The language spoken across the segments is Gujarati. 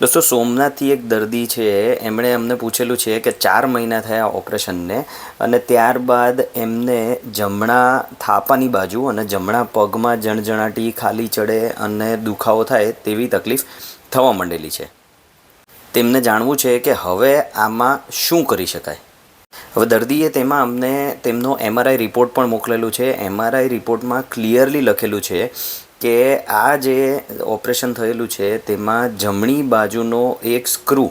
દોસ્તો, સોમનાથથી એક દર્દી છે, એમણે અમને પૂછેલું છે કે ચાર મહિના થયા ઓપરેશનને અને ત્યારબાદ એમને જમણા થાપાની બાજુ અને જમણા પગમાં જણજણાટી ખાલી ચડે અને દુખાવો થાય તેવી તકલીફ થવા માંડેલી છે. તેમને જાણવું છે કે હવે આમાં શું કરી શકાય. હવે દર્દીએ તેમાં અમને તેમનો એમઆરઆઈ રિપોર્ટ પણ મોકલેલું છે. એમઆરઆઈ રિપોર્ટમાં ક્લિયરલી લખેલું છે કે આ જે ઓપરેશન થયેલું છે, તેમાં જમણી બાજુનો એક સ્ક્રૂ,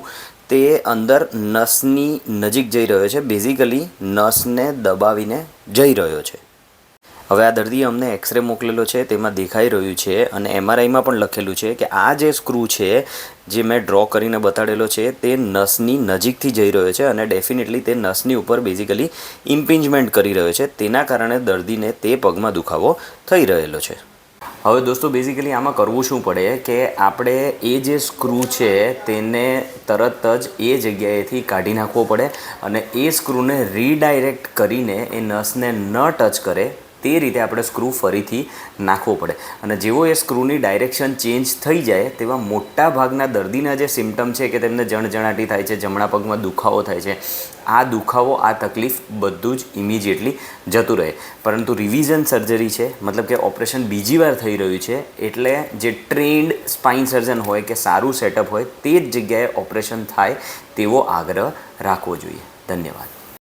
તે અંદર નસની નજીક જઈ રહ્યો છે. બેઝિકલી નસને દબાવીને જઈ રહ્યો છે. હવે આ દર્દીએ અમને એક્સરે મોકલેલો છે, તેમાં દેખાઈ રહ્યું છે અને એમઆરઆઈમાં પણ લખેલું છે કે આ જે સ્ક્રૂ છે, જે મેં ડ્રો કરીને બતાડેલો છે, તે નસની નજીકથી જઈ રહ્યો છે અને ડેફિનેટલી તે નસની ઉપર બેઝિકલી ઇમ્પિંજમેન્ટ કરી રહ્યો છે. તેના કારણે દર્દીને તે પગમાં દુખાવો થઈ રહેલો છે. હવે દોસ્તો બેઝિકલી આમાં કરવું શું પડે કે આપણે એ જે સ્ક્રૂ છે તેને તરત જ એ જગ્યાએથી કાઢી નાખવો પડે અને એ સ્ક્રૂને રીડાયરેક્ટ કરીને એ નસને ન ટચ કરે તે રીતે આપણે સ્ક્રૂ ફરીથી નાખવો પડે. અને જેવો એ સ્ક્રૂની ડાયરેક્શન ચેન્જ થઈ જાય, તેવા મોટા ભાગના દર્દીના જે સિમ્ટમ છે કે તેમને જણજણાટી થાય છે, જમણા પગમાં દુખાવો થાય છે, આ દુખાવો, આ તકલીફ બધું જ ઇમિજિએટલી જતું રહે. પરંતુ રિવિઝન સર્જરી છે, મતલબ કે ઓપરેશન બીજી વાર થઈ રહ્યું છે, એટલે જે ટ્રેન્ડ સ્પાઇન સર્જન હોય કે સારું સેટઅપ હોય, તે જ જગ્યાએ ઓપરેશન થાય તેવો આગ્રહ રાખવો જોઈએ. ધન્યવાદ.